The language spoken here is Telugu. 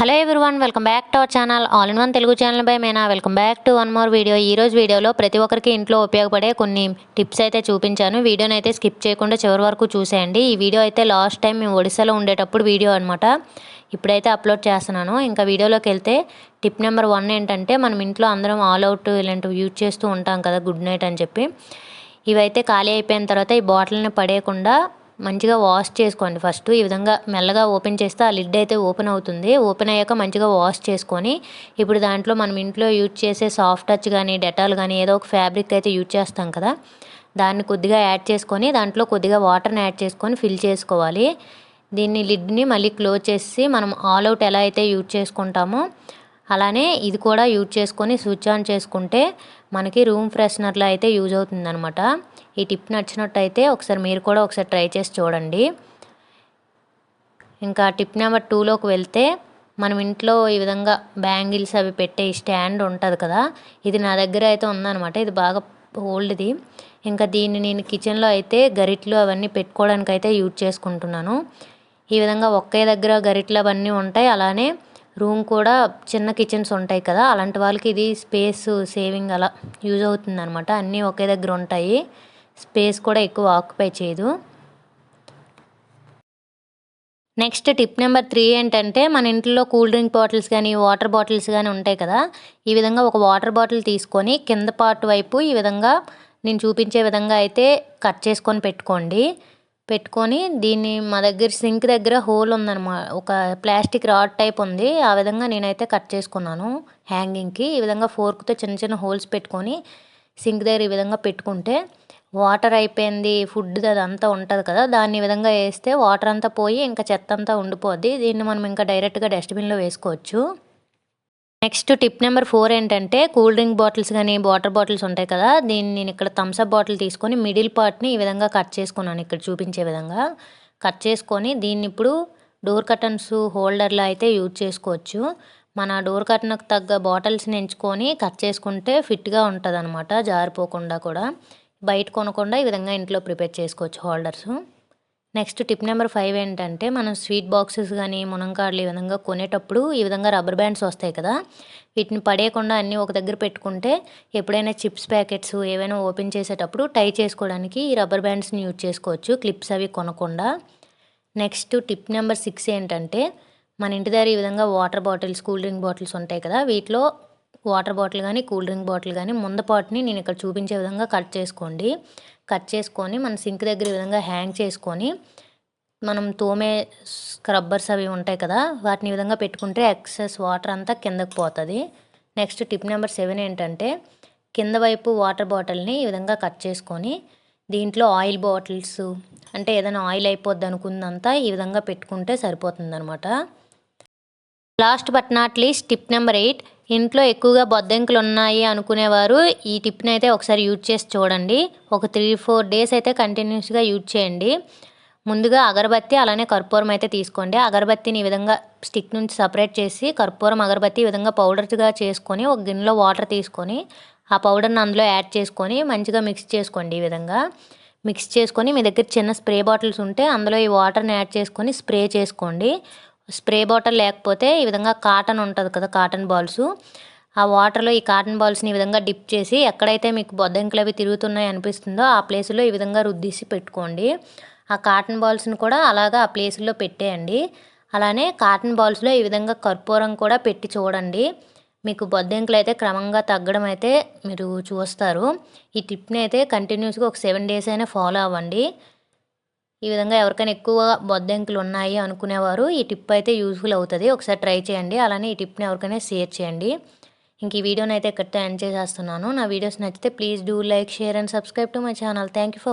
Hello everyone welcome back to our channel. All in one Telugu channel by Meena. Welcome back to one more video. ఈ రోజు వీడియోలో ప్రతి ఒక్కరికి ఇంట్లో ఉపయోగపడే కొన్ని టిప్స్ అయితే చూపించాను. వీడియోని అయితే స్కిప్ చేయకుండా చివరి వరకు చూసేయండి. ఈ వీడియో అయితే లాస్ట్ టైం మేము ఒడిశాలో ఉండేటప్పుడు వీడియో అనమాట ఇప్పుడైతే అప్లోడ్ చేస్తున్నాను. ఇంకా వీడియోలోకి వెళ్తే టిప్ నెంబర్ వన్ ఏంటంటే మనం ఇంట్లో అందరం ఆల్ అవుట్ ఇలాంటివి యూజ్ చేస్తూ ఉంటాం కదా గుడ్ నైట్ అని చెప్పి. ఇవైతే ఖాళీ అయిపోయిన తర్వాత ఈ బాటిల్ని పడేయకుండా మంచిగా వాష్ చేసుకోండి. ఫస్ట్ ఈ విధంగా మెల్లగా ఓపెన్ చేస్తే ఆ లిడ్ అయితే ఓపెన్ అవుతుంది. ఓపెన్ అయ్యాక మంచిగా వాష్ చేసుకొని ఇప్పుడు దాంట్లో మనం ఇంట్లో యూజ్ చేసే సాఫ్ట్ టచ్ కానీ డెటాల్ కానీ ఏదో ఒక ఫ్యాబ్రిక్ అయితే యూజ్ చేస్తాం కదా దాన్ని కొద్దిగా యాడ్ చేసుకొని దాంట్లో కొద్దిగా వాటర్ని యాడ్ చేసుకొని ఫిల్ చేసుకోవాలి. దీన్ని లిడ్ని మళ్ళీ క్లోజ్ చేసి మనం ఆల్ అవుట్ ఎలా అయితే యూజ్ చేసుకుంటామో అలానే ఇది కూడా యూజ్ చేసుకొని స్విచ్ ఆన్ చేసుకుంటే మనకి రూమ్ ఫ్రెషనర్లో అయితే యూజ్ అవుతుందన్నమాట. ఈ టిప్ నచ్చినట్టయితే ఒకసారి మీరు కూడా ఒకసారి ట్రై చేసి చూడండి. ఇంకా టిప్ నెంబర్ టూలోకి వెళ్తే మనం ఇంట్లో ఈ విధంగా బ్యాంగిల్స్ అవి పెట్టే స్టాండ్ ఉంటుంది కదా ఇది నా దగ్గర అయితే ఉందన్నమాట. ఇది బాగా ఓల్డ్ది. ఇంకా దీన్ని నేను కిచెన్లో అయితే గరిట్లు అవన్నీ పెట్టుకోవడానికి అయితే యూజ్ చేసుకుంటున్నాను. ఈ విధంగా ఒకే దగ్గర గరిట్లు అవన్నీ ఉంటాయి. అలానే రూమ్ కూడా చిన్న కిచెన్స్ ఉంటాయి కదా అలాంటి వాళ్ళకి ఇది స్పేస్ సేవింగ్ అలా యూజ్ అవుతుంది అనమాట అన్నీ ఒకే దగ్గర ఉంటాయి. స్పేస్ కూడా ఎక్కువ ఆక్యుపై చేయదు. నెక్స్ట్ టిప్ నెంబర్ త్రీ ఏంటంటే మన ఇంట్లో కూల్ డ్రింక్ బాటిల్స్ కానీ వాటర్ బాటిల్స్ కానీ ఉంటాయి కదా ఈ విధంగా ఒక వాటర్ బాటిల్ తీసుకొని కింద పార్ట్ వైపు ఈ విధంగా నేను చూపించే విధంగా అయితే కట్ చేసుకొని పెట్టుకోండి. పెట్టుకొని దీన్ని మా దగ్గర సింక్ దగ్గర హోల్ ఉందన్నమాట ఒక ప్లాస్టిక్ రాడ్ టైప్ ఉంది. ఆ విధంగా నేనైతే కట్ చేసుకున్నాను హ్యాంగింగ్కి. ఈ విధంగా ఫోర్క్తో చిన్న చిన్న హోల్స్ పెట్టుకొని సింక్ దగ్గర ఈ విధంగా పెట్టుకుంటే వాటర్ అయిపోయింది ఫుడ్ అదంతా ఉంటుంది కదా. దాన్ని ఈ విధంగా వేస్తే వాటర్ అంతా పోయి ఇంకా చెత్త అంతా ఉండిపోద్ది. దీన్ని మనం ఇంకా డైరెక్ట్గా డస్ట్బిన్లో వేసుకోవచ్చు. నెక్స్ట్ టిప్ నెంబర్ ఫోర్ ఏంటంటే కూల్ డ్రింక్ బాటిల్స్ కానీ వాటర్ బాటిల్స్ ఉంటాయి కదా దీన్ని నేను ఇక్కడ థమ్స్అప్ బాటిల్ తీసుకొని మిడిల్ పార్ట్ని ఈ విధంగా కట్ చేసుకున్నాను ఇక్కడ చూపించే విధంగా. కట్ చేసుకొని దీన్ని ఇప్పుడు డోర్ కర్టన్స్ హోల్డర్లో అయితే యూజ్ చేసుకోవచ్చు. మన డోర్ కర్టన్కు తగ్గ బాటిల్స్ని ఎంచుకొని కట్ చేసుకుంటే ఫిట్గా ఉంటుంది అనమాట జారిపోకుండా కూడా. బయట కొనకుండా ఈ విధంగా ఇంట్లో ప్రిపేర్ చేసుకోవచ్చు holders. Next tip number five ఏంటంటే మనం స్వీట్ బాక్సెస్ కానీ మునంకాడలు ఈ విధంగా కొనేటప్పుడు ఈ విధంగా రబ్బర్ బ్యాండ్స్ వస్తాయి కదా. వీటిని పడేయకుండా అన్నీ ఒక దగ్గర పెట్టుకుంటే ఎప్పుడైనా చిప్స్ ప్యాకెట్స్ ఏవైనా ఓపెన్ చేసేటప్పుడు టై చేసుకోవడానికి ఈ రబ్బర్ బ్యాండ్స్ని యూజ్ చేసుకోవచ్చు క్లిప్స్ అవి కొనకుండా. నెక్స్ట్ టిప్ నెంబర్ సిక్స్ ఏంటంటే మన ఇంటి దగ్గర ఈ విధంగా water bottles cool drink bottles ఉంటాయి కదా వీటిలో వాటర్ బాటిల్ కానీ కూల్ డ్రింక్ బాటిల్ కానీ ముందపాటుని నేను ఇక్కడ చూపించే విధంగా కట్ చేసుకోండి. కట్ చేసుకొని మన సింక్ దగ్గర ఈ విధంగా హ్యాంగ్ చేసుకొని మనం తోమే స్క్రబ్బర్స్ అవి ఉంటాయి కదా వాటిని ఈ విధంగా పెట్టుకుంటే ఎక్సెస్ వాటర్ అంతా కిందకు పోతుంది. నెక్స్ట్ టిప్ నెంబర్ సెవెన్ ఏంటంటే కింద వైపు వాటర్ బాటిల్ని ఈ విధంగా కట్ చేసుకొని దీంట్లో ఆయిల్ బాటిల్స్ అంటే ఏదైనా ఆయిల్ అయిపోద్ది అనుకుందంతా ఈ విధంగా పెట్టుకుంటే సరిపోతుంది అనమాట last but not least tip number eight ఇంట్లో ఎక్కువగా బొద్దింకలు ఉన్నాయి అనుకునేవారు. ఈ టిప్ని అయితే ఒకసారి యూజ్ చేసి చూడండి. ఒక త్రీ ఫోర్ డేస్ అయితే కంటిన్యూస్గా యూజ్ చేయండి. ముందుగా అగరబత్తి అలానే కర్పూరం అయితే తీసుకోండి. అగరబత్తిని ఈ విధంగా స్టిక్ నుంచి సపరేట్ చేసి కర్పూరం అగరబత్తి ఈ విధంగా పౌడర్గా చేసుకొని ఒక గిన్నెలో వాటర్ తీసుకొని ఆ పౌడర్ని అందులో యాడ్ చేసుకొని మంచిగా మిక్స్ చేసుకోండి ఈ విధంగా. మిక్స్ చేసుకొని మీ దగ్గర చిన్న స్ప్రే బాటిల్స్ ఉంటే అందులో ఈ వాటర్ని యాడ్ చేసుకొని స్ప్రే చేసుకోండి. స్ప్రే బాటిల్ లేకపోతే ఈ విధంగా కాటన్ ఉంటుంది కదా కాటన్ బాల్స్. ఆ వాటర్లో ఈ కాటన్ బాల్స్ని ఈ విధంగా డిప్ చేసి ఎక్కడైతే మీకు బొద్దంకులు అవి తిరుగుతున్నాయి అనిపిస్తుందో ఆ ప్లేస్లో ఈ విధంగా రుద్దీసి పెట్టుకోండి. ఆ కాటన్ బాల్స్ని కూడా అలాగా ఆ ప్లేస్లో పెట్టేయండి. అలానే కాటన్ బాల్స్లో ఈ విధంగా కర్పూరం కూడా పెట్టి చూడండి. మీకు బొద్దింకలు అయితే క్రమంగా తగ్గడం అయితే మీరు చూస్తారు. ఈ టిప్ని అయితే కంటిన్యూస్గా ఒక సెవెన్ డేస్ అయినా ఫాలో అవ్వండి. ఈ విధంగా ఎవరికైనా ఎక్కువ బొద్దింకలు ఉన్నాయి అనుకునేవారు ఈ టిప్ అయితే యూజ్ఫుల్ అవుతుంది. ఒకసారి ట్రై చేయండి. అలానే ఈ టిప్ని ఎవరికైనా షేర్ చేయండి. ఇంక ఈ వీడియోని అయితే ఇక్కడ ఎండ్ చేసేస్తున్నాను. నా వీడియోస్ నచ్చితే please do like share and subscribe to my channel. Thank you for